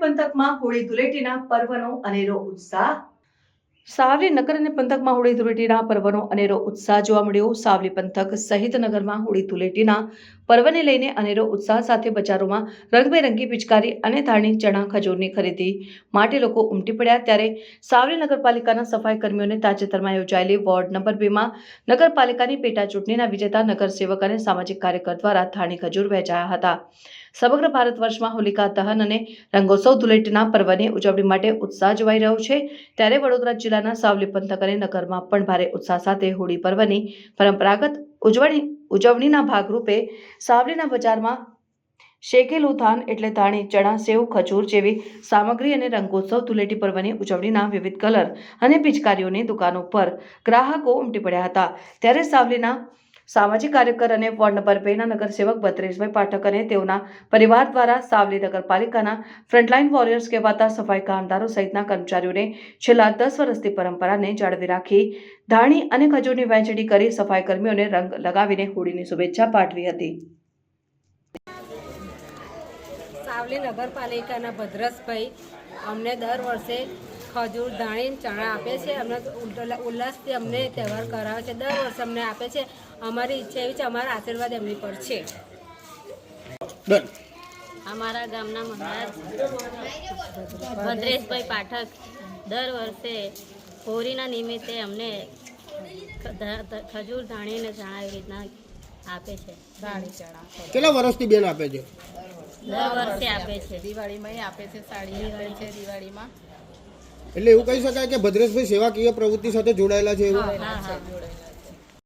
પંથકમાં હોળી ધૂળેટીના પર્વનો અનેરો ઉત્સાહ. સાવલી નગર અને પંથકમાં હોળી ધૂળેટીના પર્વનો અનેરો ઉત્સાહ જોવા મળ્યો. સાવલી પંથક સહિત નગરમાં હોળી ધૂળેટીના પર્વને લઈને અનેરો ઉત્સાહ સાથે બજારોમાં રંગબેરંગી પિચકારી અને ધાણી ચણા ખજૂરની ખરીદી. માટે લોકો ઉમટી પડ્યા ત્યારે સાવલી નગરપાલિકાના સફાઈ કર્મીઓને તાજેતરમાં યોજાયેલી વોર્ડ નંબર બેમાં નગરપાલિકાની પેટા ચૂંટણીના વિજેતા નગરસેવક અને સામાજિક કાર્યકર દ્વારા ધાણી ખજૂર વહેંચાયા હતા. સમગ્ર ભારત વર્ષમાં હોલિકા દહન અને રંગોત્સવ ધૂળેટના પર્વની ઉજવણી માટે ઉત્સાહ જોવાઈ રહ્યો છે. ત્યારે વડોદરા જિલ્લાના સાવલી પંથક અને નગરમાં પણ ભારે ઉત્સાહ સાથે હોળી પર્વની પરંપરાગત ઉજવણી ઉજવણીના ભાગરૂપે સાવલીના બજારમાં શેકેલું ઉથાન એટલે ધાણી, ચણા, સેવ, ખજૂર જેવી સામગ્રી અને રંગોત્સવ ધૂળેટી પર્વની ઉજવણીના વિવિધ કલર અને પિચકારીઓની દુકાનો પર ગ્રાહકો ઉમટી પડ્યા હતા. ત્યારે સાવલીના સામાજિક કાર્યકર અને વોર્ડ નંબર બેના નગરસેવક બત્રેશભાઈ પાઠક અને તેઓના પરિવાર દ્વારા સાવલી નગરપાલિકાના ફ્રન્ટલાઇન વોરિયર્સ કહેવાતા સફાઈ કામદારો સહિતના કર્મચારીઓને છેલ્લા દસ વર્ષથી પરંપરાને જાળવી રાખી, ધાણી અને ખજૂરની વહેંચણી કરી સફાઈ કર્મીઓને રંગ લગાવીને હોળીની શુભેચ્છા પાઠવી હતી. સાવલી નગરપાલિકાના ભદ્રસભાઈ અમને દર વર્ષે ખજૂર ધાણી ચણા આપે છે. અમને ઉલ્લા- ઉલ્લાસથી અમને તહેવાર કરાવે છે. દર વર્ષે અમને આપે છે. અમારી ઈચ્છા એવી છે અમારા આશીર્વાદ એમની પર છે. અમારા ગામના મહારાજ ભદ્રેશભાઈ પાઠક દર વર્ષે હોળીના નિમિત્તે અમને ખજૂર ધાણીને ચણા એવી રીતના આપે છે. કેટલા વર્ષથી બેન આપે છે? દર વર્ષે આપે છે. દિવાળીમાં આપે છે સાડી આપે છે દિવાળીમાં. એટલે એવું કહી શકાય કે ભદ્રેશભાઈ સેવાકીય પ્રવૃત્તિ સાથે જોડાયેલા છે એવું?